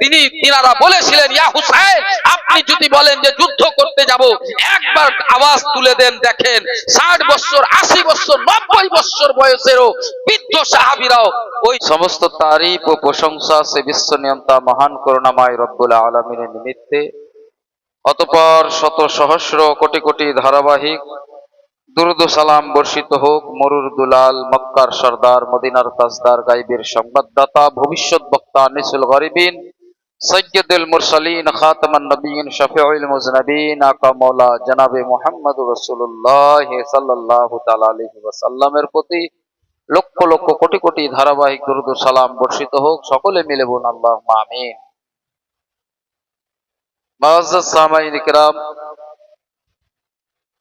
তিনি তিনারা বলেছিলেন, ইয়া হুসাইন, আপনি যদি বলেন যে যুদ্ধ করতে যাব, একবার আওয়াজ তুলে দেন, দেখেন, ষাট বছর, আশি বছর, নব্বই বছর বয়সেরও বৃদ্ধ সাহাবিরাও ওই সমস্ত তারিফ ও প্রশংসা সে বিশ্ব নিয়ন্তা মহান করুণাময় রব্বুল আলমিনের নিমিত্তে, অতপর শত সহস্র কোটি কোটি ধারাবাহিক দুরুদ সালাম বর্ষিত হোক, মরুর দুলাল, মক্কার সর্দার, মদিনার তাজদার, গাইবের সংবাদদাতা, ভবিষ্যৎ বক্তা, নিসুল গরিবিন সৈয়দুল মুরসালিন খাতামান নবীন শফিউল মুজনবিন, আকা মৌলা জনাবে মুহাম্মদ তাআলা আলাইহি ওয়াসাল্লামের প্রতি লক্ষ লক্ষ কোটি কোটি ধারাবাহিক দুরুদ সালাম বর্ষিত হোক, সকলে মিলে বলুন আল্লাহুম্মা আমিন।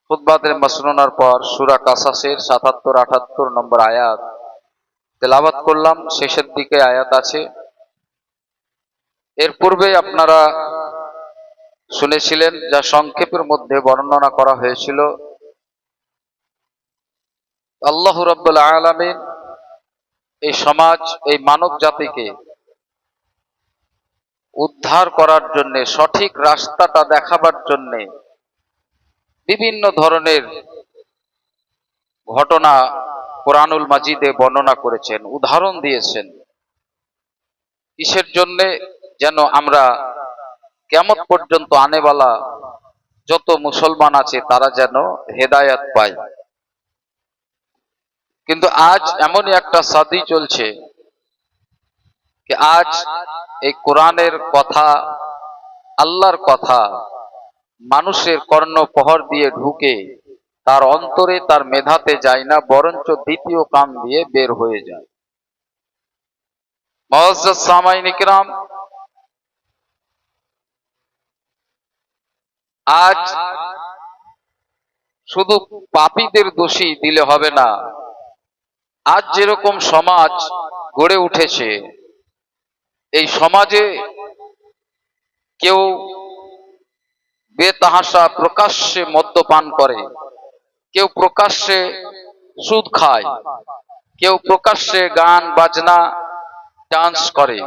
খুতবাতের মাসনুনার পর সুরা কাসাসের সাতাত্তর আটাত্তর নম্বর আয়াত। তেলাবাত করলাম, শেষের দিকে আয়াত আছে। এর পূর্বে আপনারা শুনেছিলেন যা সংক্ষেপের মধ্যে বর্ণনা করা হয়েছিল। আল্লাহ রব্বুল আলামিন এই সমাজ, এই মানব জাতিকে উদ্ধার করার জন্যে, সঠিক রাস্তাটা দেখাবার জন্যে বিভিন্ন ধরনের ঘটনা কোরআনুল মাজিদে বর্ণনা করেছেন, উদাহরণ দিয়েছেন। কিসের জন্য? যেন আমরা কেমত পর্যন্ত আনেওয়ালা যত মুসলমান আছে তারা যেন হেদায়াত পায়। কিন্তু আজ এমনই একটা সাদি চলছে আজ এই কোরআনের কথা, আল্লাহর কথা, মানুষের কর্ণপহর দিয়ে ঢুকে তার অন্তরে তার মেধাতে যায় না, বরঞ্চ দ্বিতীয় কাম দিয়ে বের হয়ে যায়। মহজ্জত সামাইন আজ শুধু পাপীদের দোষী দিলে হবে না। আজ যেরকম সমাজ গড়ে উঠেছে, এই সমাজে কেউ বেতাহাসা প্রকাশ্যে মদ্যপান করে, কেউ প্রকাশ্যে সুদ খায়, কেউ প্রকাশ্যে গান, বাজনা, ডান্স করে।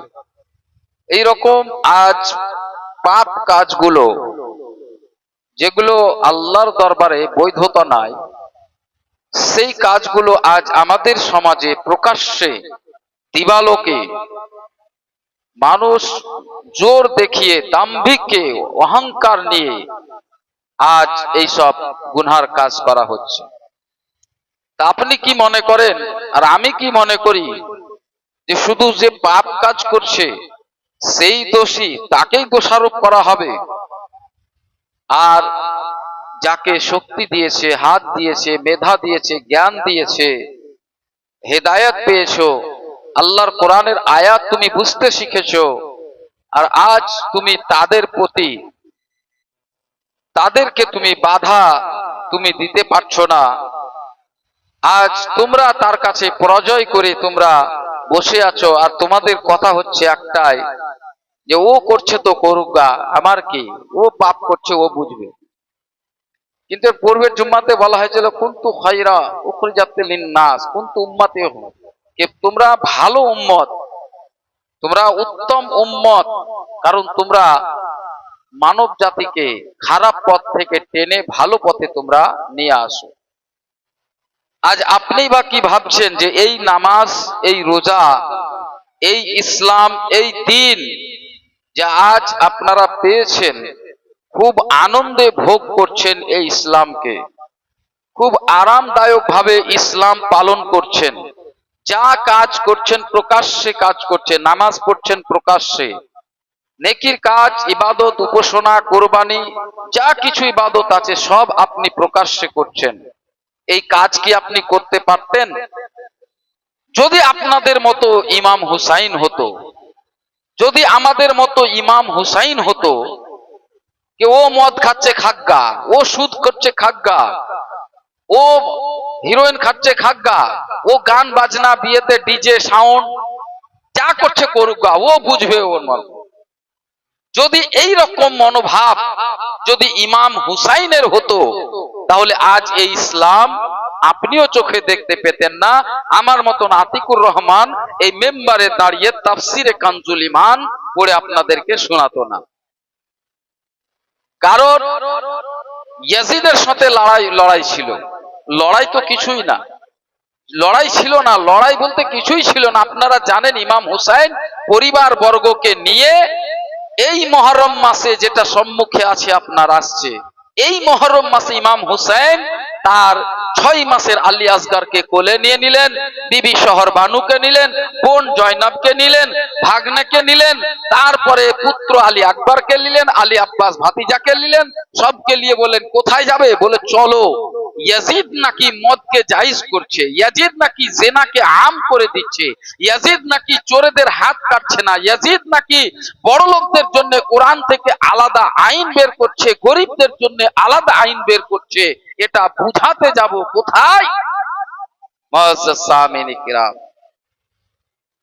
এই রকম আজ পাপ কাজগুলো যেগুলো আল্লাহর দরবারে বৈধতা নাই, সেই কাজগুলো আজ আমাদের সমাজে প্রকাশ্যে দিবালোকে মানুষ জোর দেখিয়ে, দাম্ভিককে অহংকার নিয়ে আজ এইসব গুনহার কাজ করা হচ্ছে। তা আপনি কি মনে করেন? আর আমি কি মনে করি? যে শুধু যে পাপ কাজ করছে, সেই দোষী তাকেই দোষারোপ করা হবে? আর যাকে শক্তি দিয়েছে, হাত দিয়েছে, মেধা দিয়েছে, জ্ঞান দিয়েছে, হেদায়ত পেয়েছ, আল্লাহর কোরআনের আয়াত তুমি বুঝতে শিখেছো, আর আজ তুমি তাদের প্রতি, তাদেরকে তুমি বাধা তুমি দিতে পারছ না। আজ তোমরা তার কাছে পরাজয় করে তোমরা বসে আছো, আর তোমাদের কথা হচ্ছে একটাই যে ও করছে তো করুক গা, আমার কি? ও পাপ করছে, ও বুঝবে। কিন্তু এর পূর্বের জুম্মাতে বলা হয়েছিল, কুন্তু খাইরা উখরি যাতে নাস কুন্তু উম্মাতে কে তোমরা ভালো উম্মত, তোমরা উত্তম উম্মত, কারণ তোমরা মানব জাতিকে খারাপ পথ থেকে টেনে ভালো পথে তোমরা নিয়ে আসো। আজ আপনি বা কি ভাবছেন যে এই নামাজ, এই রোজা, এই ইসলাম, এই দিন যা আজ আপনারা পেয়েছেন, খুব আনন্দে ভোগ করছেন এই ইসলামকে। খুব আরামদায়ক ভাবে ইসলাম পালন করছেন। যা কাজ করছেন প্রকাশ্যে কাজ করছেন নামাজ পড়ছেন প্রকাশ্যে। নেকির কাজ, ইবাদত, উপাসনা, কোরবানি, যা কিছু ইবাদত আছে, সব আপনি প্রকাশ্যে করছেন। এই কাজ কি আপনি করতে পারতেন? যদি আপনাদের মতো ইমাম হুসাইন হতো যদি আমাদের মতো ইমাম হুসাইন হতো যে ও মদ খাচ্ছে খাগ্গা, ও সুদ করছে খাগ্গা, ও হিরোইন খাচ্ছে খাগ্গা, ও গান বাজনা, বিয়েতে ডিজে, সাউন্ড, যা করছে করুক ও বুঝবে ওর মন। যদি এই রকম মনোভাব যদি ইমাম হুসাইনের হতো, তাহলে আজ এই ইসলাম আপনিও চোখে দেখতে পেতেন না। আমার মতন আতিকুর রহমান এই মেম্বারে দাঁড়িয়ে তাফসিরে কাঞ্জুল ইমান পড়ে আপনাদেরকে শোনাতো না। কারণ ইয়াজিদের সাথে লড়াই লড়াই ছিল। লড়াই তো কিছুই না। লড়াই ছিল না। লড়াই বলতে কিছুই ছিল না। আপনারা জানেন ইমাম হুসাইন পরিবার বর্গকে নিয়ে এই মহরম মাসে যেটা সম্মুখে আছে আপনার আসছে। এই মহরম মাসে ইমাম হুসাইন তার ছয় মাসের আলী আসগারকে কোলে নিয়ে নিলেন, বিবি শহর বানুকে নিলেন, বোন জয়নাবকে নিলেন, ভাগ্নেকে নিলেন, তারপরে পুত্র আলী আকবরকে নিলেন, আলী আব্বাস ভাতিজাকে নিলেন, সবকে নিয়ে বলেন কোথায় যাবে? বলে, চলো। ইয়াজিদ নাকি মদকে জাইজ করছে, ইয়াজিদ নাকি জেনাকে আম করে দিচ্ছে, ইয়াজিদ নাকি চোরেদের হাত কাটছে না, ইয়াজিদ নাকি বড় লোকদের জন্য কোরআন থেকে আলাদা আইন বের করছে, গরিবদের জন্য আলাদা আইন বের করছে। এটা বুঝাতে যাব কোথায়?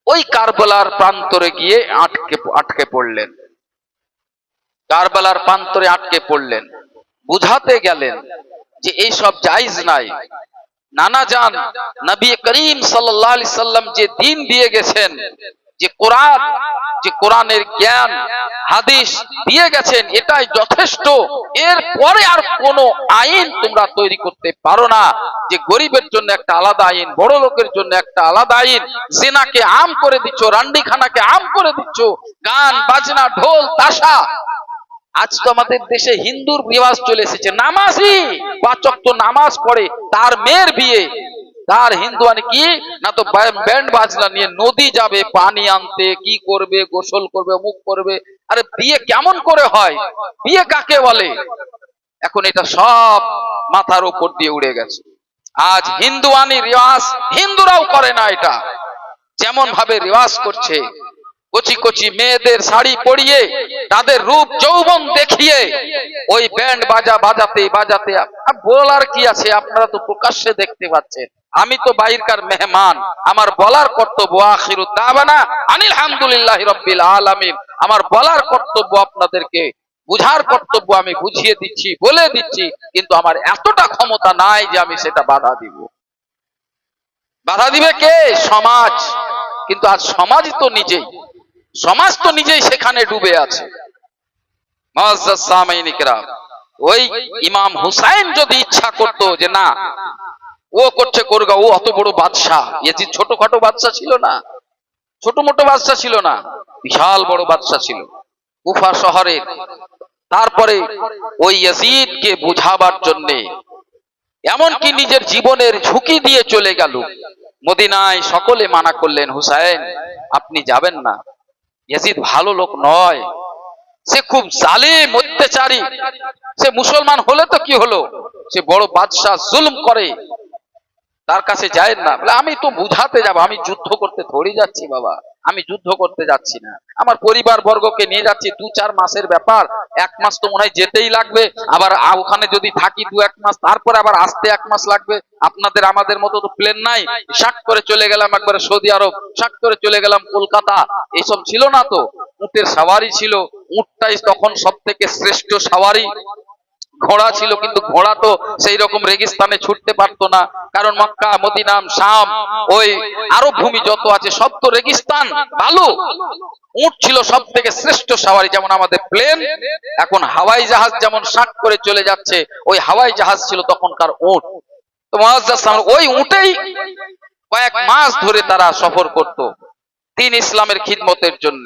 ওই কারবালার প্রান্তরে গিয়ে আটকে আটকে পড়লেন। কারবালার প্রান্তরে আটকে পড়লেন। বুঝাতে গেলেন যে এই সব জায়েজ নাই। নানা যান নবী করিম সাল্লাম যে দিন দিয়ে গেছেন যে কোরআন, যে কোরআনের জ্ঞান, হাদিস দিয়ে গেছেন, এটাই যথেষ্ট। এর পরে আর কোনো আইন তোমরা তৈরি করতে পারো না যে গরিবের জন্য একটা আলাদা আইন, বড় লোকের জন্য একটা আলাদা আইন। জেনাকে আম করে দিচ্ছ, রান্ডিখানাকে আম করে দিচ্ছ, গান, বাজনা, ঢোল, তাসা। আজ তো আমাদের দেশে হিন্দুর রিওয়াজ চলে এসেছে নামাজই পাচক তো নামাজ পড়ে, তার মেয়ের বিয়ে। তার হিন্দু মানে কি? না তো ব্যান্ড বাজনা নিয়ে নদী যাবে, পানি আনতে, কি করবে, গোসল করবে মুখ করবে। আরে বিয়ে কেমন করে হয়? বিয়ে কাকে বলে? এখন এটা সব মাথার উপর দিয়ে উড়ে গেছে। আজ হিন্দুয়ানি রিওয়াজ, হিন্দুরাও করে না এটা। যেমন ভাবে রিওয়াজ করছে কচি কচি মেয়েদের শাড়ি পরিয়ে, তাদের রূপ যৌবন দেখিয়ে, ওই ব্যান্ড বাজা, বাজাতে বাজাতে বলার কি আছে? আপনারা তো প্রকাশ্যে দেখতে পাচ্ছেন। আমি তো বাইরকার মেহমান। আমার বলার কর্তব্য আখিরুদ দাবানা আনিল হামদুলিল্লাহ রব্বিল আলামিন। আমার বলার কর্তব্য আপনাদেরকে, বুঝার কর্তব্য আমি বুঝিয়ে দিচ্ছি, বলে দিচ্ছি, কিন্তু আমার এতটা ক্ষমতা নাই যে আমি সেটা বাধা দিব। বাধা দিবে কে? সমাজ। কিন্তু আজ সমাজ তো নিজেই। সমাজ তো নিজেই সেখানে ডুবে আছে। ওই ইমাম হুসাইন যদি ইচ্ছা করত যে না, ও করছে করগা, ও অত বড় বাদশাহ ইয়াজিদ ছোটখাটো বাদশাহ ছিল না, ছোট মোটো বাদশাহ ছিল না, বিশাল বড় বাদশাহ ছিল। কুফা শহরের, তারপরে ওই ইয়াজিদকে বুঝাবার জন্যে, এমনকি নিজের জীবনের ঝুঁকি দিয়ে চলে গেল। মদিনায় সকলে মানা করলেন, হুসাইন, আপনি যাবেন না। ইয়াজিদ ভালো লোক নয়। সে খুব জালিম, অত্যাচারী। সে মুসলমান হলে তো কি হলো? সে বড় বাদশাহ জুলুম করে। তার কাছে যায় না। বলে, আমি তো বুঝাতে যাব, আমি যুদ্ধ করতে ধরে যাচ্ছি বাবা। আমি যুদ্ধ করতে যাচ্ছি না। আমার পরিবার বর্গকে নিয়ে যাচ্ছি দু চার মাসের ব্যাপার। এক মাস তো মনে হয় যেতেই লাগবে। আবার ওখানে যদি থাকি দু এক মাস, তারপরে আবার আসতে এক মাস লাগবে। আপনাদের আমাদের মতো তো প্লেন নাই। শাক করে চলে গেলাম একবারে সৌদি আরব শাক করে চলে গেলাম কলকাতা। এইসব ছিল না তো। উটের সাওয়ারি ছিল। উটটাই তখন সব থেকে শ্রেষ্ঠ সাওয়ারি। ঘোড়া ছিল, কিন্তু ঘোড়া তো সেই রকম রেগিস্তানে ছুটতে পারতো না। কারণ মক্কা মদিনাম শাম, ওই আরব ভূমি যত আছে, সব তো রেগিস্তান ভালো উট ছিল সব থেকে শ্রেষ্ঠ সাওয়ারি, যেমন আমাদের প্লেন। এখন হাওয়াই জাহাজ যেমন শাক করে চলে যাচ্ছে, ওই হাওয়াই জাহাজ ছিল তখনকার উট। তো মুআজ্জাজ ওই উটেই কয়েক মাস ধরে তারা সফর করত, তিন ইসলামের খিদমতের জন্য।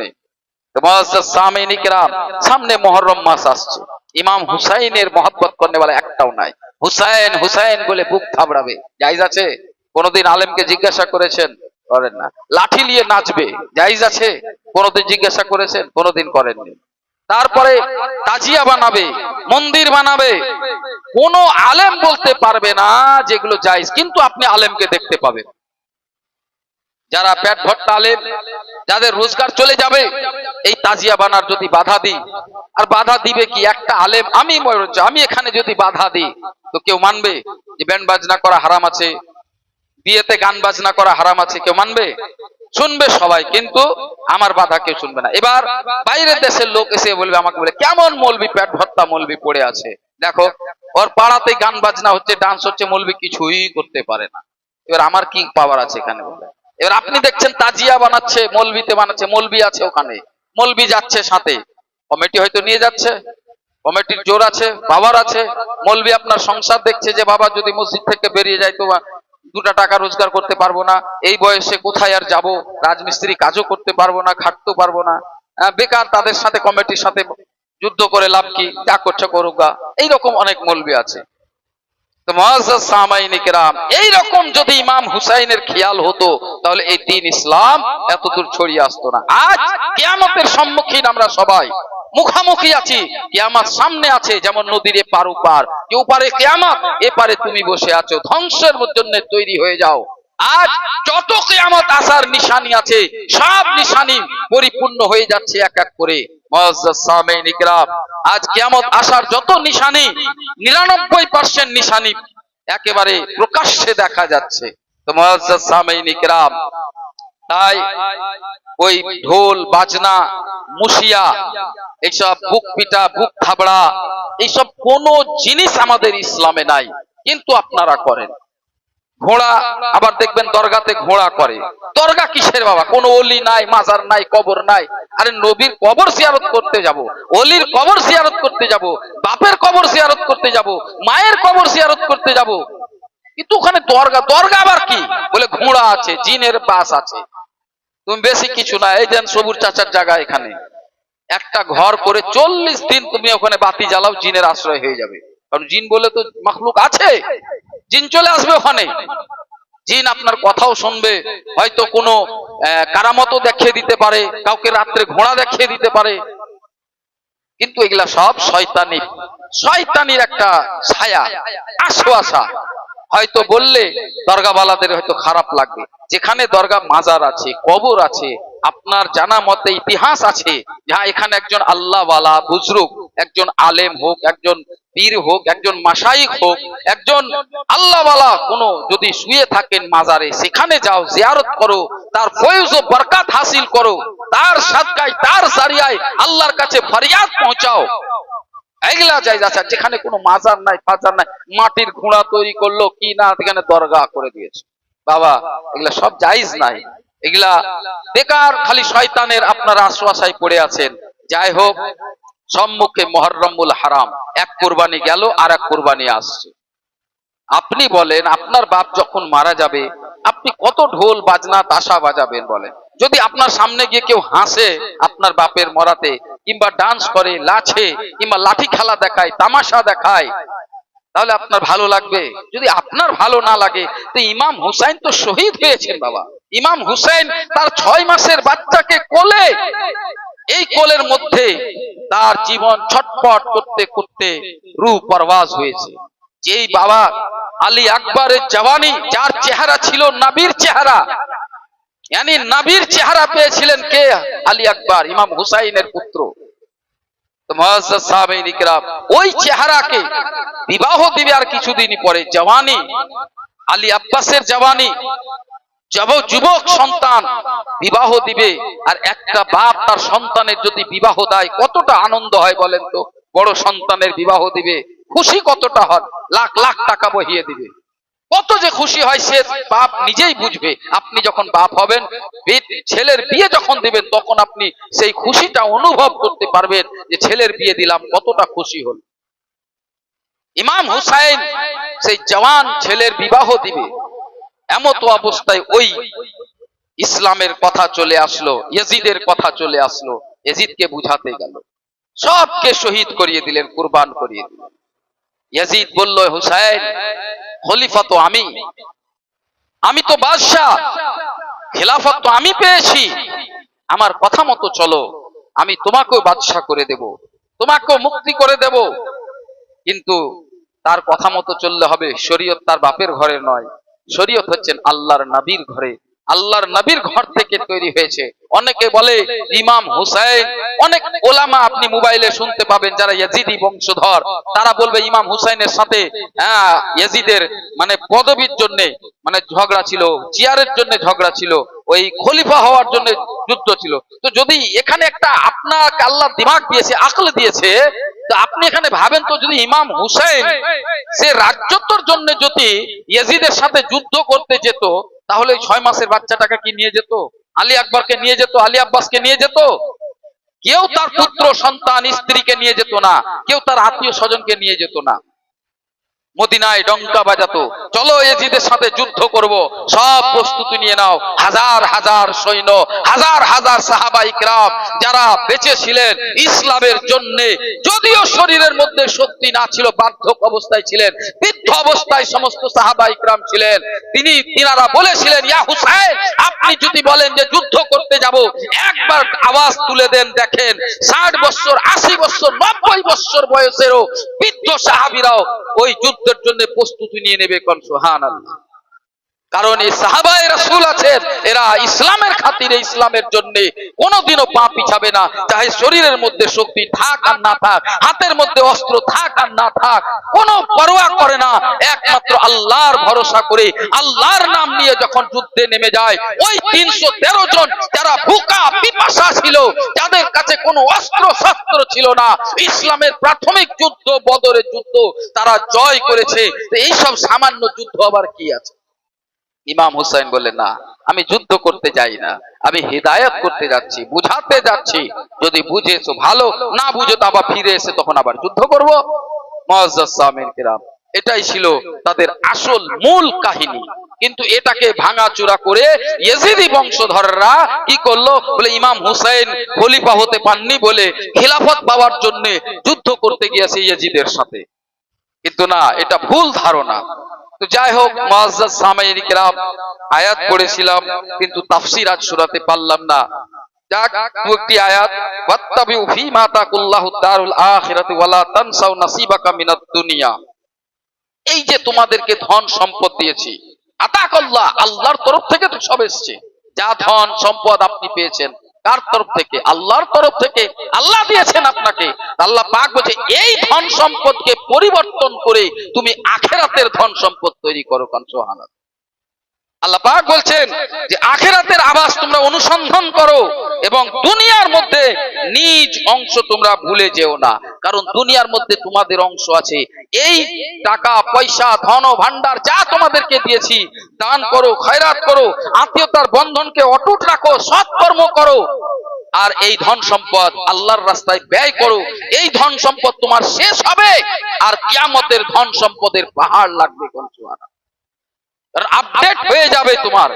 সামনে মহরম মাস আসছে। ইমাম হুসাইনের মহব্বত করনে वाला একটাও নাই। হুসাইন হুসাইন বলে বুক থাবড়াবে। জায়েজ আছে? কোনদিন আলেমকে জিজ্ঞাসা করেছেন? করেন না। লাঠি নিয়ে নাচবে। জায়েজ আছে? কোনদিন জিজ্ঞাসা করেছেন? কোনদিন করেননি। তারপরে তাজিয়া বানাবে মন্দির বানাবে। কোন আলেম বলতে পারবে না যেগুলো জায়েজ কিন্তু আপনি আলেমকে দেখতে পাবেন। যারা পেট ভর্তা আলেম, যাদের রোজগার চলে যাবে, এই তাজিয়া বানার যদি বাধা দিই, আর বাধা দিবে কি একটা আলেম? আমি আমি এখানে যদি বাধা দিই, তো কেউ মানবে যে ব্যান্ড বাজনা করা হারাম আছে, বিয়েতে গান বাজনা করা হারাম আছে, কেউ মানবে? শুনবে সবাই, কিন্তু আমার বাধা কেউ শুনবে না। এবার বাইরের দেশের লোক এসে বলবে আমাকে বলে, কেমন মলবি পেট ভর্তা মলবি পড়ে আছে? দেখো, ওর পাড়াতে গান বাজনা হচ্ছে, ডান্স হচ্ছে, মলবি কিছুই করতে পারে না। এবার আমার কি পাওয়ার আছে এখানে বলে এবার আপনি দেখছেন তাজিয়া বানাচ্ছে মলবিতে বানাচ্ছে মলবি আছে ওখানে। মলবি যাচ্ছে সাথে। কমিটি হয়তো নিয়ে যাচ্ছে কমিটির জোর আছে বাবার আছে। মলবি আপনার সংসার দেখছে যে বাবা যদি মসজিদ থেকে বেরিয়ে যায় তো দুটা টাকা রোজগার করতে পারব না। এই বয়সে কোথায় আর যাব? রাজমিস্ত্রি কাজও করতে পারব না খাটতেও পারব না। আহ, বেকার তাদের সাথে কমিটির সাথে যুদ্ধ করে লাভ কি? যা করছে করুক গা। এইরকম অনেক মলবি আছে তো মুআজ্জাজ সামাইন ইকরাম সামনে আছে, যেমন নদীর এপার ওপার, যে ওপারে কিয়ামত, এপারে তুমি বসে আছো, ধ্বংসের জন্য তৈরি হয়ে যাও। আজ যত কিয়ামত, আসার নিশানি আছে, সব নিশানি পরিপূর্ণ হয়ে যাচ্ছে এক এক করে। আজ কিয়ামত আসার যত নিশানি, নিরানব্বই পার্সেন্ট নিশানি একেবারে প্রকাশ্যে দেখা যাচ্ছে। তো ইকরাম, তাই ওই ঢোল, বাজনা, মুশিয়া, এইসব বুক পিটা, বুক থাবড়া, এইসব কোন জিনিস আমাদের ইসলামে নাই, কিন্তু আপনারা করেন। ঘোড়া, আবার দেখবেন দরগাতে ঘোড়া করে। দরগা কিসের বাবা? কোন অলি নাই, মাজার নাই, কবর নাই। আরে নবীর কবর জিয়ারত করতে যাব, অলির কবর জিয়ারত করতে যাব, বাপের কবর জিয়ারত করতে যাব, মায়ের কবর জিয়ারত করতে যাব। কিন্তু ওখানে দরগা দরগা আবার কি? বলে ঘোড়া আছে, জিনের বাস আছে। তুমি বেশি কিছু না, এই দেন সবুর চাচার জায়গা এখানে। একটা ঘর করে চল্লিশ দিন তুমি ওখানে বাতি জ্বালাও, জিনের আশ্রয় হয়ে যাবে। কারণ জিন বলে তো মখলুক আছে। জিন চলে আসবে ওখানে। জিন আপনার কথাও শুনবে হয়তো কোনো আহ, কারামতও দেখিয়ে দিতে পারে কাউকে রাত্রে ঘোড়া দেখিয়ে দিতে পারে। কিন্তু এগুলা সব শয়তানি শয়তানির একটা ছায়া আশোয়াশা হয়তো বললে দরগাওয়ালাদের হয়তো খারাপ লাগবে। যেখানে দরগা মাজার আছে কবর আছে আপনার জানা মতে ইতিহাস আছে, যাহা এখানে একজন আল্লাহওয়ালা বুজরুক, একজন আলেম হোক, একজন পীর হোক, একজন মাসাইক হোক, একজন আল্লাহওয়ালা কোন যদি শুয়ে থাকেন মাজারে, সেখানে যাও, জিয়ারত করো, তার ফয়জ ও বরকাত হাসিল করো, তার সাদকায় তার সারিয়ায় আল্লাহর কাছে ফরিয়াদ পৌঁছাও। এগুলা আছে আর যেখানে কোনো মাজার নাই, ফাজার নাই, মাটির ঘোড়া তৈরি করল, কি না সেখানে দরগা করে দিয়েছে। বাবা, এগুলা সব জায়েজ নাই। এগুলা বেকার, খালি শয়তানের আপনারা আশ্বাসায় পড়ে আছেন। যাই হোক, সম্মুখে মহরমুল হারাম। এক কোরবানি গেল আর এক কোরবানি আসছে। আপনি বলেন, আপনার বাপ যখন মারা যাবে, আপনি কত ঢোল বাজনা, তাসা বাজাবেন বলেন। যদি আপনার সামনে গিয়ে কেউ হাসে আপনার বাপের মরাতে, কিংবা ডান্স করে লাছে কিংবা লাঠি খেলা দেখায়, তামাশা দেখায়, তাহলে আপনার ভালো লাগবে? যদি আপনার ভালো না লাগে, তো ইমাম হুসাইন তো শহীদ হয়েছেন বাবা। ইমাম হুসাইন তার ছয় মাসের বাচ্চাকে কোলে, এই কোলের মধ্যে তার জীবন ছটফট করতে করতে রূহ পরবাজ হয়েছে। যেই বাবা আলী আকবরের জওয়ানি, যার চেহারা ছিল নাবির চেহারা yani নাবির চেহারা পেয়েছিলেন কে? আলী আকবর, ইমাম হুসাইনের পুত্র। ওই চেহারাকে বিবাহ দিবে আর কিছুদিন পরে জওয়ানি, আলী আব্বাসের জওয়ানি যুবক সন্তান বিবাহ দিবে, আর একটা বাপ তার সন্তানের যদি বিবাহ দেয়, কতটা আনন্দ হয় বলেন তো? বড় সন্তানের বিবাহ দিবে, খুশি কতটা হয় লাখ লাখ টাকা বহিয়ে দিবে। কত যে খুশি হয় সে বাপ নিজেই বুঝবে, আপনি যখন বাপ হবেন ছেলের বিয়ে যখন দিবেন, তখন আপনি সেই খুশিটা অনুভব করতে পারবেন যে ছেলের বিয়ে দিলাম, কতটা খুশি হল। ইমাম হুসাইন, সেই জওয়ান ছেলের বিবাহ দিবে। এমত অবস্থায় ওই ইসলামের কথা চলে আসলো, ইয়াজিদের কথা চলে আসলো, ইয়াজিদকে বুঝাতে গেল। সবকে শহীদ করিয়ে দিলেন, কুরবান করিয়ে দিলেন। ইয়াজিদ বলল, হুসাইন, খলিফা তো আমি। আমি তো বাদশাহ। খেলাফত তো আমি পেয়েছি। আমার কথা মতো চলো, আমি তোমাকেও বাদশাহ করে দেব, তোমাকেও মুক্তি করে দেব। কিন্তু তার কথা মতো চললে হবে, শরীয়ত তার বাপের ঘরে নয়। শরীয়ত হচ্ছেন আল্লাহর নাবির ঘরে আল্লাহর নবীর ঘর থেকে তৈরি হয়েছে। অনেকে বলে, ইমাম হুসাইন, অনেক ওলামা আপনি মোবাইলে শুনতে পাবেন যারা ইয়াজিদি বংশধর। তারা বলবে, ইমাম হুসাইনের সাথে হ্যাঁ ইয়াজিদের মানে পদবীর জন্য মানে ঝগড়া ছিল চেয়ারের জন্য ঝগড়া ছিল, ওই খলিফা হওয়ার জন্য যুদ্ধ ছিল। তো যদি এখানে একটা আপনাকে আল্লাহ দিমাগ দিয়েছে, আকল দিয়েছে, তো আপনি এখানে ভাবেন তো যদি ইমাম হুসাইন সে রাজ্যত্বর জন্য যদি ইয়াজিদের সাথে যুদ্ধ করতে যেত তাহলে ছয় মাসের বাচ্চাটাকে কি নিয়ে যেত? আলী আকবরকে নিয়ে যেত? আলী আব্বাসকে নিয়ে যেত? কেউ তার পুত্র, সন্তান, স্ত্রীকে নিয়ে যেত না। কেউ তার আত্মীয় স্বজনকে নিয়ে যেত না। মদিনায় ডঙ্কা বাজাতো। চলো এজিদের সাথে যুদ্ধ করব। সব প্রস্তুতি নিয়ে নাও। হাজার হাজার সৈন্য, হাজার হাজার সাহাবা ইকরাম যারা বেঁচে ছিলেন ইসলামের জন্য, যদিও শরীরের মধ্যে শক্তি না ছিল বার্ধক অবস্থায় ছিলেন, বৃদ্ধ অবস্থায় সমস্ত সাহাবা ইকরাম ছিলেন। তিনি, তিনারা বলেছিলেন, ইয়া হুসাইন, আপনি যদি বলেন যে যুদ্ধ করতে যাব, একবার আওয়াজ তুলে দেন, দেখেন, ষাট বছর, আশি বছর, নব্বই বছর বয়সেরও বৃদ্ধ সাহাবিরাও ওই যুদ্ধের জন্য প্রস্তুতি নিয়ে নেবে কনসু হান আল্লাহ কারণ এই সাহাবায় রাসূল আছেন, এরা ইসলামের খাতিরে ইসলামের জন্য কোনোদিনও পা পিছাবে না। চাহে শরীরের মধ্যে শক্তি থাক আর না থাক, হাতের মধ্যে অস্ত্র থাক আর না থাক, কোনো পরোয়া করে না। একমাত্র আল্লাহর ভরসা করে আল্লাহর নাম নিয়ে যখন যুদ্ধে নেমে যায়, ওই তিনশো তেরো জন যারা ভুকা পিপাসা ছিল, যাদের কাছে কোনো অস্ত্র শস্ত্র ছিল না, ইসলামের প্রাথমিক যুদ্ধ, বদরের যুদ্ধ, তারা জয় করেছে। এইসব সামান্য যুদ্ধ আবার কি আছে? ইমাম হুসাইন বললেন, না, আমি যুদ্ধ করতে যাই না। আমি হিদায়ত করতে যাচ্ছি বুঝাতে যাচ্ছি। যদি বুঝেছ ভালো, না বুঝো তো আবার ফিরে এসে তখন আবার যুদ্ধ করব। এটাই ছিল তাদের আসল মূল কাহিনী। কিন্তু এটাকে ভাঙাচুরা করে ইয়েজিদি বংশধররা কি করল? বলে, ইমাম হুসাইন খলিফা হতে পাননি বলে খিলাফত পাওয়ার জন্য যুদ্ধ করতে গিয়েছে ইয়েজিদের সাথে। কিন্তু না, এটা ভুল ধারণা। তো যাই হোক মুআজ্জাজ সামাইন কিরাম, আয়াত পড়েছিলাম, কিন্তু তাফসির আজ শোনাতে পারলাম না। যাক আয়াত, ওয়াত্তাবিউ ফীমা তাকুল্লাহু দারুল আখিরাতি তানসাউ নাসিবাকা মিনাদ দুনিয়া। এই যে তোমাদেরকে ধন সম্পদ দিয়েছি, আতাকাল্লাহ, আল্লাহর তরফ থেকে তো সব এসছে। যা ধন সম্পদ আপনি পেয়েছেন কার তরফ থেকে, আল্লাহর তরফ থেকে আল্লাহ দিয়েছেন আপনাকে। আল্লাহ পাক বলছে, এই ধন সম্পদকে পরিবর্তন করে তুমি আখেরাতের ধন সম্পদ তৈরি করো কান সোহানাত আল্লাহ পাক বলছেন যে আখেরাতের আবাস তোমরা অনুসন্ধান করো এবং দুনিয়ার মধ্যে নিজ অংশ তোমরা ভুলে যেও না। কারণ দুনিয়ার মধ্যে তোমাদের অংশ আছে। এই টাকা, পয়সা, ধন ভান্ডার যা তোমাদেরকে দিয়েছি, দান করো, খয়রাত করো, আত্মীয়তার বন্ধনকে অটুট রাখো, সৎকর্ম করো। আর এই ধন সম্পদ আল্লাহর রাস্তায় ব্যয় করো। এই ধন সম্পদ তোমার শেষ হবে। আর কিয়ামতের ধন সম্পদের পাহাড় লাগবে কোন। আপডেট হয়ে যাবে তোমার।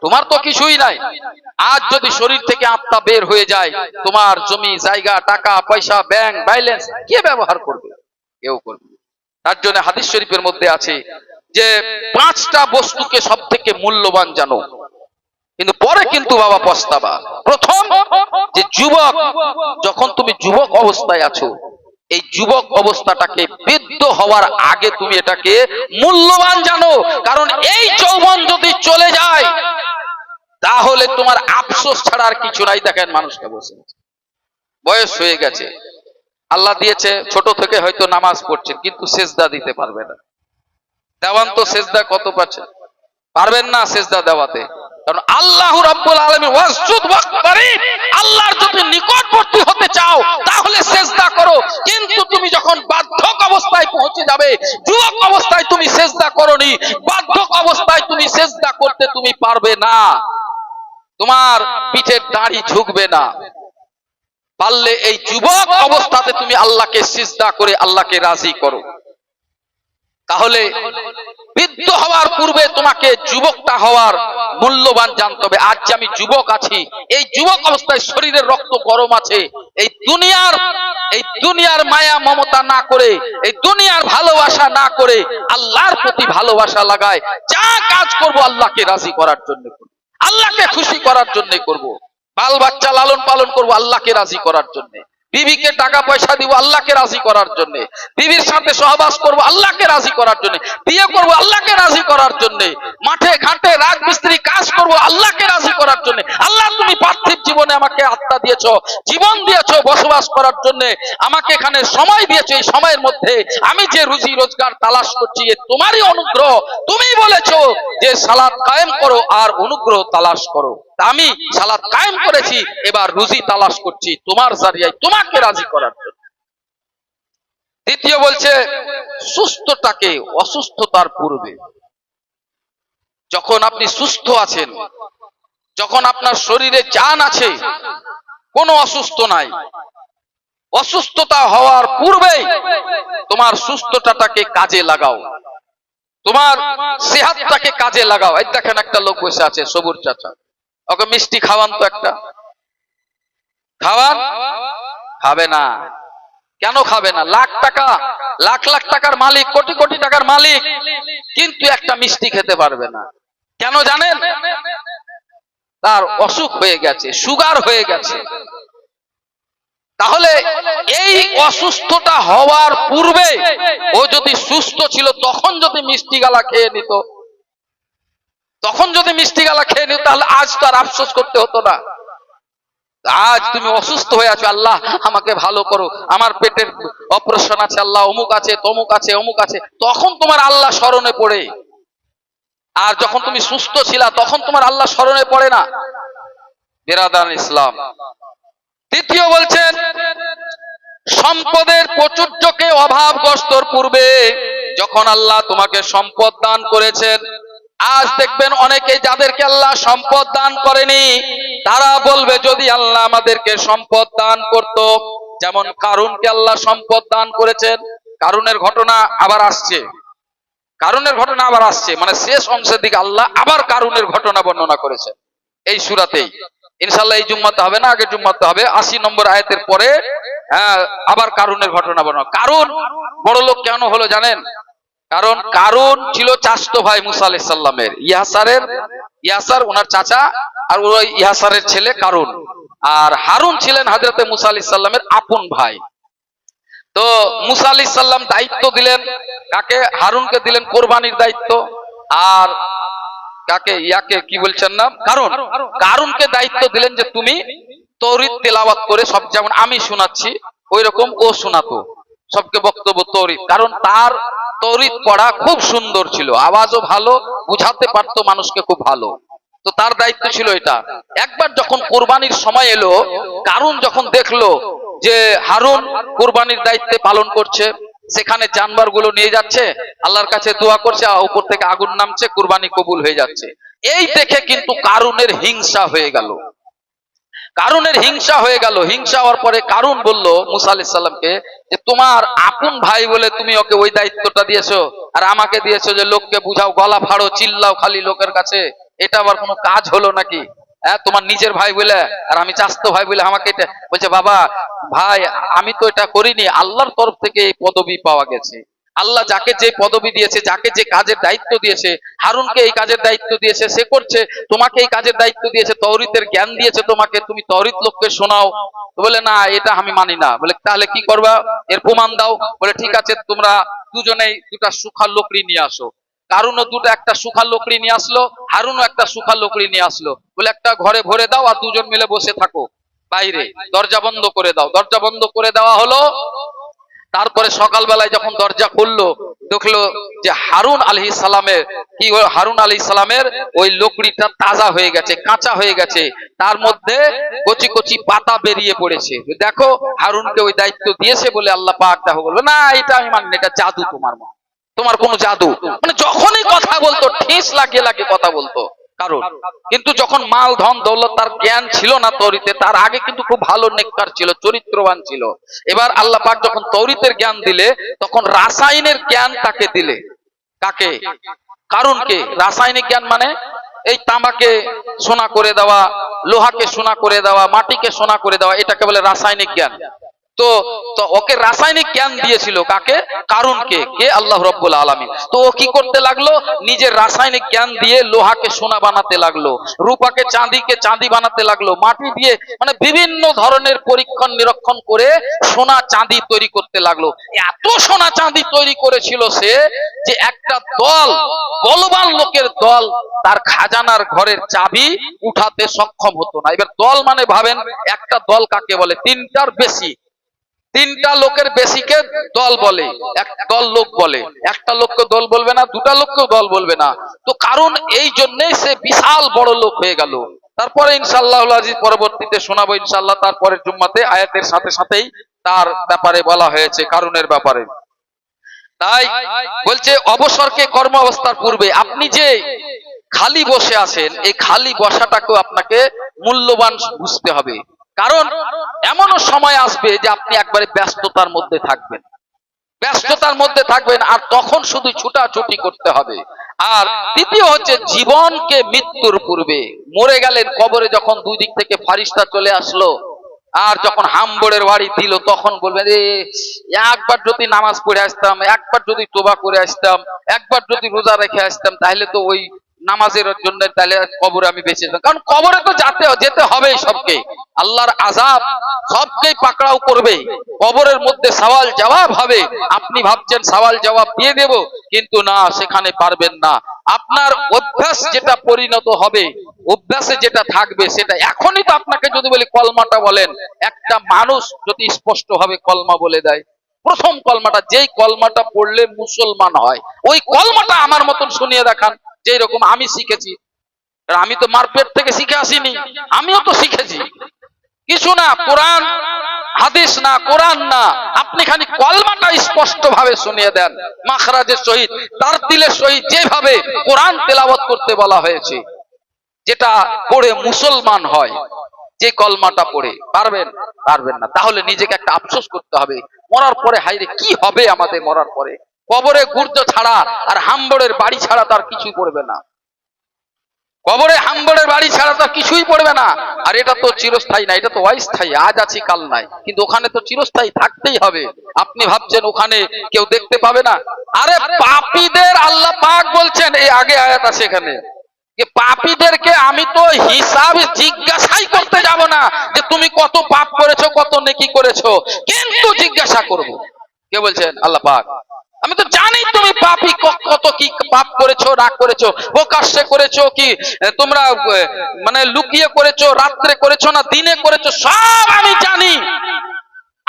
তোমার তো কিছুই নাই। আজ যদি শরীর থেকে আত্মা বের হয়ে যায়, তোমার জমি, জায়গা, টাকা, পয়সা ব্যাংক ব্যালেন্স কে ব্যবহার করবে? কেউ করবে তার জন্য হাদিস শরীফের মধ্যে আছে যে, পাঁচটা বস্তুকে সব থেকে মূল্যবান জানো। কিন্তু পরে কিন্তু বাবা পস্তাবা। প্রথম, যে যুবক, যখন তুমি যুবক অবস্থায় আছো এই যুবক অবস্থাটাকে বৃদ্ধ হওয়ার আগে তুমি এটাকে মূল্যবান জানো। কারণ এই যৌবন যদি চলে যায়, তাহলে তোমার আফসোস ছাড়া আর কিছু নাই। দেখেন মানুষকে বসে বয়স হয়ে গেছে। আল্লাহ দিয়েছে, ছোট থেকে হয়তো নামাজ পড়ছেন, কিন্তু সেজদা দিতে পারবে না। দেওয়ান তো সেজদা কত পাচ্ছেন পারবেন না সেজদা দেওয়াতে। কারণ আল্লাহ রাব্বুল আলামিন ওয়াসজুদ ওয়াকতারিব আল্লাহর যদি নিকটবর্তী হতে চাও, তাহলে সেজদা করো। কিন্তু তুমি যখন অবস্থায় পৌঁছে যাবে, যুবক অবস্থায় তুমি করনি অবস্থায় তুমি করতে তুমি পারবে না। তোমার পিঠের দাড়ি ঝুঁকবে না। পারলে এই যুবক অবস্থাতে তুমি আল্লাহকে সিজদা করে আল্লাহকে রাজি করো। তাহলে বৃদ্ধ হওয়ার পূর্বে তোমাকে যুবকটা হওয়ার মূল্যবান জানতে হবে। আজ আমি যুবক আছি, এই যুবক অবস্থায় শরীরের রক্ত গরম আছে। এই দুনিয়ার এই দুনিয়ার মায়া মমতা না করে, এই দুনিয়ার ভালোবাসা না করে আল্লাহর প্রতি ভালোবাসা লাগায়। যা কাজ করব আল্লাহকে রাজি করার জন্য আল্লাহকে খুশি করার জন্য করব। বাল বাচ্চা লালন পালন করব আল্লাহকে রাজি করার জন্য। বিবিকে টাকা পয়সা দিব আল্লাহকে রাজি করার জন্য। বিবির সাথে সহবাস করব আল্লাহকে রাজি করার জন্য। বিয়ে করব আল্লাহকে রাজি করার জন্য। মাঠে, ঘাটে, রাজমিস্ত্রি কাজ করব আল্লাহকে রাজি করার জন্য। আল্লাহ আমাকে আত্মা দিয়েছ, জীবন দিয়েছ বসবাস করার জন্য, আমাকে এখানে সময় দিয়েছ, এই সময়ের মধ্যে আমি যে রুজি রোজগার তালাশ করছি, এ তোমারই অনুগ্রহ। তুমি বলেছ যে সালাদ কায়েম করো আর অনুগ্রহ তালাশ করো। আমি সালাদ কায়েম করেছি, এবার রুজি তালাশ করছি তোমার জারিয়ায়, তোমাকে রাজি করার জন্য। দ্বিতীয় বলছে, সুস্থটাকে অসুস্থতার পূর্বে। যখন আপনি সুস্থ আছেন যখন আপনার শরীরে চান আছে, কোনো অসুস্থ নাই। অসুস্থতা হওয়ার পূর্বেই তোমার সুস্থতাটাকে কাজে লাগাও। তোমার সেহাতটাকে কাজে লাগাও। এই দেখেন একটা লোক বসে আছে, সবুর চাচা। ওকে মিষ্টি খাওয়ান তো একটা। খাওয়ান? খাবে না। কেন খাবে না? লাখ টাকা। লাখ লাখ টাকার মালিক, কোটি কোটি টাকার মালিক। কিন্তু একটা মিষ্টি খেতে পারবে না। কেন জানেন? তার অসুখ হয়ে গেছে, সুগার হয়ে গেছে। তাহলে এই অসুস্থতা হওয়ার পূর্বে ও যদি সুস্থ ছিল, তখন যদি মিষ্টি গালা খেয়ে নিত। তখন যদি মিষ্টি গালা খেয়ে নিত, তাহলে আজ তো আর আফসোস করতে হতো না। আজ তুমি অসুস্থ হয়ে আছো, আল্লাহ আমাকে ভালো করো। আমার পেটের অপারেশন আছে, আল্লাহ অমুক আছে, তমুক আছে, অমুক আছে। তখন তোমার আল্লাহ স্মরণে পড়ে। আর যখন তুমি সুস্থ ছিলা, তখন তোমার আল্লাহ স্মরণে পড়ে না। বেরাদান ইসলাম। তৃতীয় বলছেন, সম্পদের প্রচুর্যকে অভাবগ্রস্তর পূর্বে যখন আল্লাহ তোমাকে সম্পদ দান করেছেন, আজ দেখবেন অনেকে যাদেরকে আল্লাহ সম্পদ দান করেনি, তারা বলবে, যদি আল্লাহ আমাদেরকে সম্পদ দান করত, যেমন কারুনকে আল্লাহ সম্পদ দান করেছেন, কারুনের ঘটনা আবার আসছে। কারুনের ঘটনা আবার আসছে। মানে শেষ অংশের দিকে আল্লাহ আবার কারুনের ঘটনা বর্ণনা করেছে এই সুরাতেই। ইনশাল্লাহ এই জুম্মাতে হবে না আগে জুম্মাতে হবে। আশি নম্বর আয়াতের পরে হ্যাঁ, আবার কারুনের ঘটনা বর্ণনা। কারণ বড় লোক কেন হলো জানেন? কারণ কারণ ছিল চাস্তো ভাই মুসা আলাইসাল্লামের ইয়াসারের ইয়াসার ওনার চাচা আর ওই ইয়াসারের ছেলে কারুন। আর হারুন ছিলেন হাজরতে মুসা আলাইসাল্লামের আপন ভাই। তো মুসা আলি সাল্লাম দায়িত্ব দিলেন, কাকে? হারুনকে দিলেন কোরবানির দায়িত্ব। আর কাকে? ইয়াকে, কি বলছেন না? কারণ কারণকে দায়িত্ব দিলেন যে তুমি তরিত তেলাওয়াত করে সব যেমন আমি শোনাচ্ছি ওই রকম ও শোনাতো। সবকে বক্তব্য তরিত কারণ তার তরিত পড়া খুব সুন্দর ছিল। আওয়াজও ভালো, বুঝাতে পারতো মানুষকে খুব ভালো। তো তার দায়িত্ব ছিল এটা। একবার যখন কোরবানির সময় এলো কারণ যখন দেখল যে হারুন কোরবানির দায়িত্বে পালন করছে, সেখানে জানবারগুলো নিয়ে যাচ্ছে, আল্লাহর কাছে দোয়া করছে উপর থেকে আগুন নামছে, কোরবানি কবুল হয়ে যাচ্ছে। এই দেখে কিন্তু কারুনের হিংসা হয়ে গেল। কারুনের হিংসা হয়ে গেল। হিংসা হওয়ার পরে কারুন বলল, মুসা আলাইহিস সালামকে, যে তোমার আপন ভাই বলে তুমি ওকে ওই দায়িত্বটা দিয়েছ, আর আমাকে দিয়েছ যে লোককে বুঝাও, গলা ফাড়ো, চিল্লাও খালি লোকের কাছে। এটা আবার কোনো কাজ হলো নাকি? হ্যাঁ তোমার নিজের ভাই বলে, আর আমি চাস্তো ভাই বলে আমাকে এটা বলছে, বাবা, ভাই, আমি তো এটা করিনি, আল্লাহর তরফ থেকে এই পদবি পাওয়া গেছে। আল্লাহ যাকে যে পদবি দিয়েছে, যাকে যে কাজের দায়িত্ব দিয়েছে, হারুনকে এই কাজের দায়িত্ব দিয়েছে, সে করছে, তোমাকে এই কাজের দায়িত্ব দিয়েছে তৌরিতের জ্ঞান দিয়েছে তোমাকে, তুমি তৌরিত লোককে শোনাও। বলে, না, এটা আমি মানি না। বলে, তাহলে কি করবা? এর প্রমাণ দাও। বলে, ঠিক আছে, তোমরা দুজনেই দুটা সুখার লোকড়ি নিয়ে আসো। কারুনও দুটো একটা সুখার লোকড়ি নিয়ে আসলো, হারুনও একটা সুখার লোকড়ি নিয়ে আসলো। বলে একটা ঘরে ভরে দাও আর দুজন মিলে বসে থাকো। বাইরে, দরজা বন্ধ করে দাও। দরজা বন্ধ করে দেওয়া হলো। তারপরে সকালবেলায় যখন দরজা খুললো, দেখল যে হারুন আলী সালামের, কি হারুন আলী সালামের ওই লোকড়িটা তাজা হয়ে গেছে, কাঁচা হয়ে গেছে। তার মধ্যে কচি কচি পাতা বেরিয়ে পড়েছে। দেখো, হারুনকে ওই দায়িত্ব দিয়েছে বলে আল্লাহ পাক দেখো বলল, না, এটা আমি মানি এটা জাদু তোমার মা তোমার কোনো জাদু? মানে যখনই কথা বলতো, ঠেস লাগিয়ে লাগিয়ে কথা বলতো। কারণ? কিন্তু যখন মাল, ধন, দৌলত তার জ্ঞান ছিল না তরিতে, তার আগে কিন্তু খুব ভালো নেককার ছিল, চরিত্রবান ছিল। এবার আল্লাহ পাক যখন তৌরিতের জ্ঞান দিলে, তখন রাসায়নের জ্ঞান তাকে দিলে। কাকে? কারণকে রাসায়নিক জ্ঞান মানে এই তামাকে সোনা করে দেওয়া, লোহাকে সোনা করে দেওয়া, মাটিকে সোনা করে দেওয়া, এটাকে বলে রাসায়নিক জ্ঞান। তো ওকে রাসায়নিক জ্ঞান দিয়েছিল কাকে? কারণকে কে? আল্লাহ রব্বুল আলামিন। তো ও কি করতে লাগল? নিজের রাসায়নিক জ্ঞান দিয়ে লোহাকে সোনা বানাতে লাগল, রূপাকে চাঁদিকে চাঁদি বানাতে লাগল, মাটি দিয়ে মানে বিভিন্ন ধরনের পরীক্ষণ নিরীক্ষণ করে সোনা চাঁদি তৈরি করতে লাগল। এত সোনা চাঁদি তৈরি করেছিল সে যে একটা দল, বলবান লোকের দল তার খাজানার ঘরের চাবি উঠাতে সক্ষম হতো না। এবার দল মানে ভাবেন একটা দল কাকে বলে? তিনটার বেশি। তিনটা লোকের বেশিকে দল বলে, এক দল লোক বলে। একটা লোককে দল বলবে না, দুটা লোককে দল বলবে না। তো কারণ এই জন্যই সে বিশাল বড় লোক হয়ে গেল। তারপরে ইনশাল্লাহ পরবর্তীতে শোনাবো ইনশাল্লাহ তারপরের জুম্মাতে আয়াতের সাথে সাথেই তার ব্যাপারে বলা হয়েছে, কারণের ব্যাপারে। তাই বলছে, অবসরকে কর্ম অবস্থার পূর্বে আপনি যে খালি বসে আছেন, এই খালি বসাটাকেও আপনাকে মূল্যবান বুঝতে হবে। কারণ এমনও সময় আসবে যে আপনি একবারে ব্যস্ততার মধ্যে থাকবেন। ব্যস্ততার মধ্যে থাকবেন আর তখন শুধু ছুটাছুটি করতে হবে। আর তৃতীয় হচ্ছে জীবনকে মৃত্যুর পূর্বে। মরে গেলেন কবরে যখন দুই দিক থেকে ফারিস্তা চলে আসলো, আর যখন হামবড়ের বাড়ি দিল, তখন বলবেন রে একবার যদি নামাজ পড়ে আসতাম, একবার যদি তোবা করে আসতাম, একবার যদি রোজা রেখে আসতাম, তাহলে তো ওই নামাজের জন্য তাহলে কবরে আমি বেঁচে কারণ কবরে তো যাতে যেতে হবে সবকে। আল্লাহর আজাব সবকেই পাকড়াও করবে। কবরের মধ্যে সওয়াল জবাব হবে। আপনি ভাবছেন সওয়াল জবাব দিয়ে দেব, কিন্তু না, সেখানে পারবেন না। আপনার অভ্যাস যেটা পরিণত হবে, অভ্যাসে যেটা থাকবে, সেটা এখনই তো আপনাকে যদি বলি কলমাটা বলেন, একটা মানুষ যদি স্পষ্ট ভাবে কলমা বলে দেয়, প্রথম কলমাটা, যেই কলমাটা পড়লে মুসলমান হয়, ওই কলমাটা আমার মতন শুনিয়ে দেখান। যেই রকম আমি শিখেছি। আমি তো মারপেট থেকে শিখে আসিনি, আমিও তো শিখেছি। কিছু না, কোরআন, হাদিস না, কোরআন না। আপনি খালি কলমাটা স্পষ্ট ভাবে শুনিয়ে দেন, মাখরাজের সহিত তার দিলের সহিত যেভাবে কোরআন তেলাওয়াত করতে বলা হয়েছে, যেটা পড়ে মুসলমান হয়, যে কলমাটা পড়ে। পারবেন? পারবেন না। তাহলে নিজেকে একটা আফসোস করতে হবে। মরার পরে হাইরে কি হবে আমাদের মরার পরে? কবরে গুর্জ ছাড়া আর হাম্বড়ের বাড়ি ছাড়া তার কিছুই পড়বে না। কবরে হাম্বড়ের বাড়ি ছাড়া তো কিছুই পড়বে না। আর এটা তো চিরস্থায়ী না, এটা তো অস্থায়ী, আজ আছি, কাল নাই। কিন্তু ওখানে তো চিরস্থায়ী থাকতেই হবে। আপনি ভাবছেন ওখানে কেউ দেখতে পাবে না? আরে পাপীদের আল্লাহ পাক বলছেন, এই আগে আয়াত আছে এখানে, যে পাপীদেরকে আমি তো হিসাব জিজ্ঞাসাই করতে যাব না, যে তুমি কত পাপ করেছ, কত নেকি করেছ। কিন্তু জিজ্ঞাসা করব। কে বলছেন? আল্লাহ পাক। আমি তো জানি তুমি পাপি কত কি পাপ করেছ, রাগ করেছ, প্রকাশ্যে করেছ কি তোমরা মানে লুকিয়ে করেছ, রাত্রে করেছ না, দিনে করেছ, সব আমি জানি।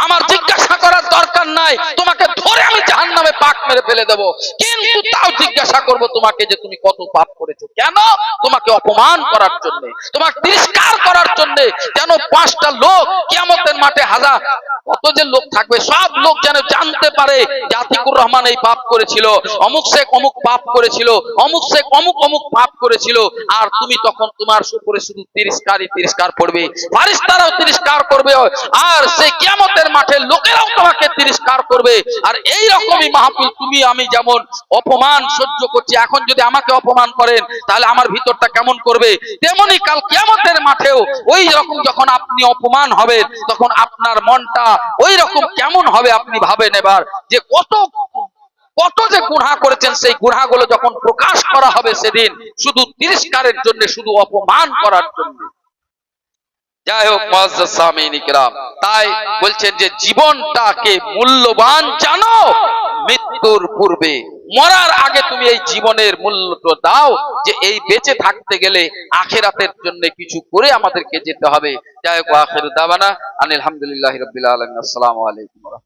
আমার জিজ্ঞাসা করার দরকার নাই। তোমাকে ধরে আমি জাহান নামে পাক মেরে ফেলে দেবো। কিন্তু তাও জিজ্ঞাসা করব তোমাকে যে তুমি কত পাপ করেছ। কেন? তোমাকে অপমান করার জন্য তোমাকে তিরস্কার করার জন্য যেন পাঁচটা লোক কিয়ামতের মাঠে হাজার কত যে লোক থাকবে সব লোক যেন জানতে পারে যে আতিকুর রহমান এই পাপ করেছিল অমুক শেখ অমুক পাপ করেছিল অমুক শেখ অমুক অমুক পাপ করেছিল আর তুমি তখন তোমার সুপরে শুধু তিরস্কারই তিরস্কার পড়বে ফারিস্তারাও তিরস্কার করবে আর সেই কিয়ামতের মাঠে লোকেরাও তোমাকে তিরস্কার করবে। আর এই রকমই মাহফিল তুমি, আমি যেমন অপমান সহ্য করছি, এখন যদি আমাকে অপমান করেন, তাহলে আমার ভিতরটা কেমন করবে? তেমনি কাল কিয়ামতের মাঠেও ওই রকম যখন আপনি অপমান হবেন, তখন আপনার মনটা ওই রকম কেমন হবে আপনি ভাবেন এবার? যে কত কত যে গুণা করেছেন, সেই গুণাগুলো যখন প্রকাশ করা হবে সেদিন, শুধু তিরস্কারের জন্য, শুধু অপমান করার জন্য। যাই হোক মুআজ্জাজ তাই বলছেন যে জীবনটাকে মূল্যবান জানো, মৃত্যুর পূর্বে, মরার আগে তুমি এই জীবনের মূল্যটা দাও, যে এই বেঁচে থাকতে গেলে আখেরাতের জন্য কিছু করে আমাদেরকে যেতে হবে যাই হোক আখের দাবানা আনিল হামদুলিল্লাহি রাব্বিল আলামিন, আসসালামু আলাইকুম।